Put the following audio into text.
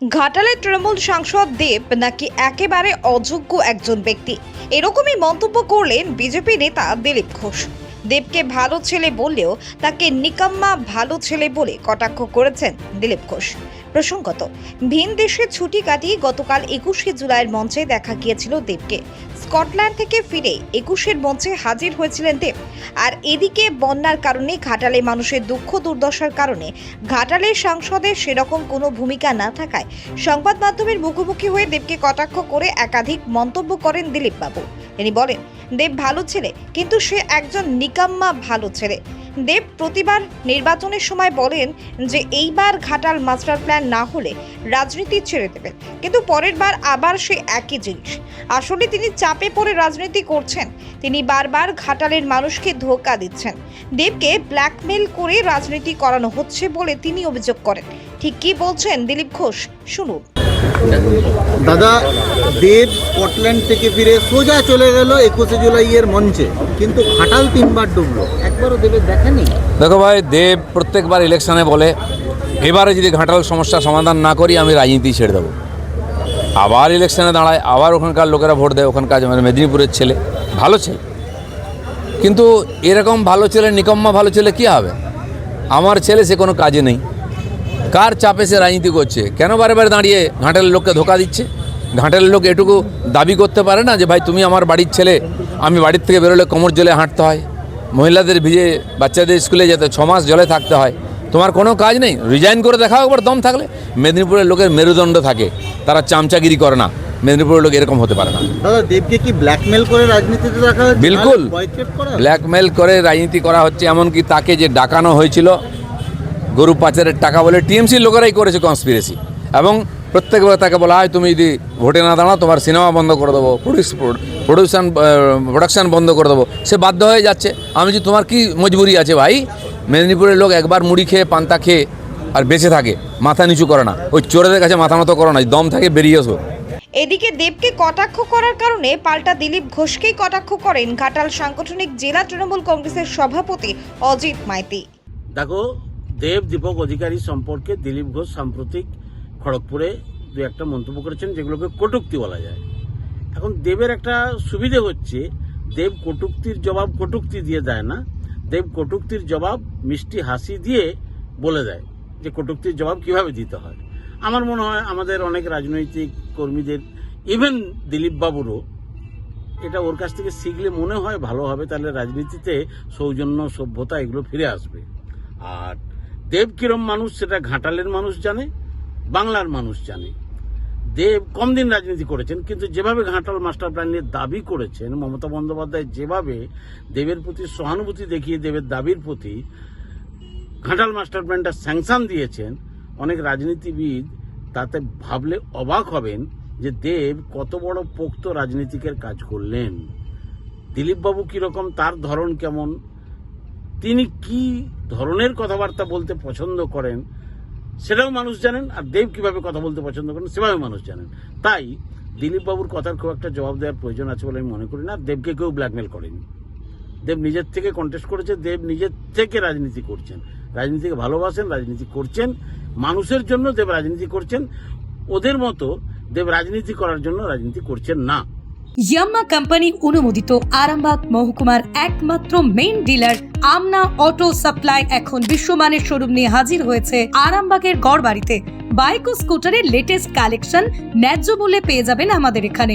ঘাটালের তৃণমূল সাংসদ দেব নাকি একেবারে অযোগ্য একজন ব্যক্তি? এরকমই মন্তব্য করলেন বিজেপি নেতা দিলীপ ঘোষ। দেবকে ভালো ছেলে বললেও তাকে নিকাম্মা ভালো ছেলে বলে কটাক্ষ করেছেন দিলীপ ঘোষ। প্রসঙ্গত, ভিন দেশে ছুটি কাটিয়ে গতকাল একুশে জুলাইয়ের মঞ্চে দেখা গিয়েছিল দেবকে। স্কটল্যান্ড থেকে ফিরে একুশের মঞ্চে হাজির হয়েছিলেন দেব। আর এদিকে বন্যার কারণে ঘাটালে মানুষের দুঃখ দুর্দশার কারণে ঘাটালের সাংসদের সেরকম কোনো ভূমিকা না থাকায় সংবাদ মাধ্যমের মুখোমুখি হয়ে দেবকে কটাক্ষ করে একাধিক মন্তব্য করেন দিলীপবাবু। তিনি বলেন, দেব ভালো ছেলে, কিন্তু সে একজন নিকাম্মা ভালো ছেলে। দেব প্রতিবার নির্বাচনের সময় বলেন যে এইবার ঘাটাল মাস্টার প্ল্যান না হলে রাজনীতি ছেড়ে দেবেন। কিন্তু পরের বার আবার সে একই জিনিস। আসলে তিনি চাপে পড়ে রাজনীতি করছেন। তিনি বারবার ঘাটালের মানুষকে ধোকা দিচ্ছেন। দেবকে ব্ল্যাকমেল করে রাজনীতি করানো হচ্ছে বলে তিনি অভিযোগ করেন। ঠিক কি বলছেন দিলীপ ঘোষ? শুনুন। দাদা, দেব স্কটল্যান্ড থেকে ফিরে সোজা চলে গেল একুশে জুলাইয়ের মঞ্চে। কিন্তু ঘাটাল তিনবার ডুবলো। একবারও দেবের দেখেনি? দেখো ভাই, দেব প্রত্যেকবার ইলেকশনে বলে, এবারে যদি ঘাটাল সমস্যা সমাধান না করি, আমি রাজনীতি ছেড়ে দেবো। আবার ইলেকশনে দাঁড়ায়, আবার ওখানকার লোকেরা ভোট দেয়, ওখানকার মানে মেদিনীপুরের ছেলে, ভালো ছেলে। কিন্তু এরকম ভালো ছেলে, নিকম্মা ভালো ছেলে কী হবে? আমার ছেলে সে কোনো কাজে নেই। কার চাপে সে রাজনীতি করছে? কেন বারে বারে দাঁড়িয়ে ঘাটালের লোককে ধোকা দিচ্ছে? ঘাটালের লোক এটুকু দাবি করতে পারে না যে ভাই তুমি আমার বাড়ির ছেলে। আমি বাড়ির থেকে বেরোলে কোমর জলে হাঁটতে হয়। মহিলাদের ভিজে বাচ্চাদের স্কুলে যেতে ছ মাস জলে থাকতে হয়। তোমার কোনো কাজ নেই? রিজাইন করে দেখাও একবার দম থাকলে। মেদিনীপুরের লোকের মেরুদণ্ড থাকে। তারা চামচাগিরি করে না। মেদিনীপুরের লোক এরকম হতে পারে না। দাদা দেবকে কি ব্ল্যাকমেল করে রাজনীতিতে রাখা হয়েছে? বিলকুল। ব্ল্যাকমেল করে রাজনীতি করা হচ্ছে এমনকি তাকে যে ডাকানো হয়েছিল গরু পাচারের টাকা বলে টিএমসির লোকেরাই করেছে কনস্পিরেসি এবং প্রত্যেকবার তাকে বলা হয় তুমি যদি ভোটে না দাঁড়াও তোমার সিনেমা বন্ধ করে দেবো প্রডিউস প্রডিউশন প্রোডাকশন বন্ধ করে দেবো। সে বাধ্য হয়ে যাচ্ছে। আমি যে তোমার কি মজবুরি আছে ভাই? মেদিনীপুরের লোক একবার মুড়ি খেয়ে পান্তা খেয়ে আর বেঁচে থাকে মাথা নিচু করে না। ওই চোরেদের কাছে মাথা মতো করো না দম থাকে বেরিয়ে এসো। এদিকে দেবকে কটাক্ষ করার কারণে পাল্টা দিলীপ ঘোষকেই কটাক্ষ করেন ঘাটাল সাংগঠনিক জেলা তৃণমূল কংগ্রেসের সভাপতি অজিত মাইতি। দেখো দেব দীপক অধিকারী সম্পর্কে দিলীপ ঘোষ সাম্প্রতিক খড়গপুরে দু একটা মন্তব্য করেছেন যেগুলোকে কটুক্তি বলা যায়। এখন দেবের একটা সুবিধে হচ্ছে, দেব কটুক্তির জবাব কটুক্তি দিয়ে দেয় না। দেব কটুক্তির জবাব মিষ্টি হাসি দিয়ে বলে দেয় যে কটুক্তির জবাব কীভাবে দিতে হয়। আমার মনে হয় আমাদের অনেক রাজনৈতিক কর্মীদের ইভেন দিলীপ বাবুরও এটা ওর কাছ থেকে শিখলে মনে হয় ভালো হবে, তাহলে রাজনীতিতে সৌজন্য, সভ্যতা এগুলো ফিরে আসবে। আর দেব কিরম মানুষ সেটা ঘাটালের মানুষ জানে বাংলার মানুষ জানে। দেব কম দিন রাজনীতি করেছেন, কিন্তু যেভাবে ঘাটাল মাস্টার প্ল্যান নিয়ে দাবি করেছেন, মমতা বন্দ্যোপাধ্যায় যেভাবে দেবের প্রতি সহানুভূতি দেখিয়ে দেবের দাবির প্রতি ঘাটাল মাস্টার প্ল্যানটা স্যাংশন দিয়েছেন, অনেক রাজনীতিবিদ তাতে ভাবলে অবাক হবেন যে দেব কত বড় পোক্ত রাজনীতিকের কাজ করলেন। দিলীপবাবু কীরকম, তার ধরন কেমন, তিনি কি ধরনের কথাবার্তা বলতে পছন্দ করেন সেটাও মানুষ জানেন, আর দেব কীভাবে কথা বলতে পছন্দ করেন, সেভাবে মানুষ জানেন। তাই দিলীপবাবুর কথার খুব একটা জবাব দেওয়ার প্রয়োজন আছে বলে আমি মনে করি না। দেবকে কেউ ব্ল্যাকমেল করেনি। দেব নিজের থেকে কন্টেস্ট করেছে, দেব নিজের থেকে রাজনীতি করছেন। রাজনীতিকে ভালোবাসেন, রাজনীতি করছেন। মানুষের জন্য দেব রাজনীতি করছেন। ওদের মতো দেব রাজনীতি করার জন্য রাজনীতি করছেন না। ইয়াম্মা কোম্পানি অনুমোদিত আরামবাগ মহকুমার একমাত্র main dealer Amna auto supply এখন বিশ্বমানের শোরুম নিয়ে হাজির হয়েছে আরামবাগের গড় বাড়িতে বাইক ও স্কুটারের লেটেস্ট কালেকশন ন্যায্য মূল্যে পেয়ে যাবেন আমাদের এখানে।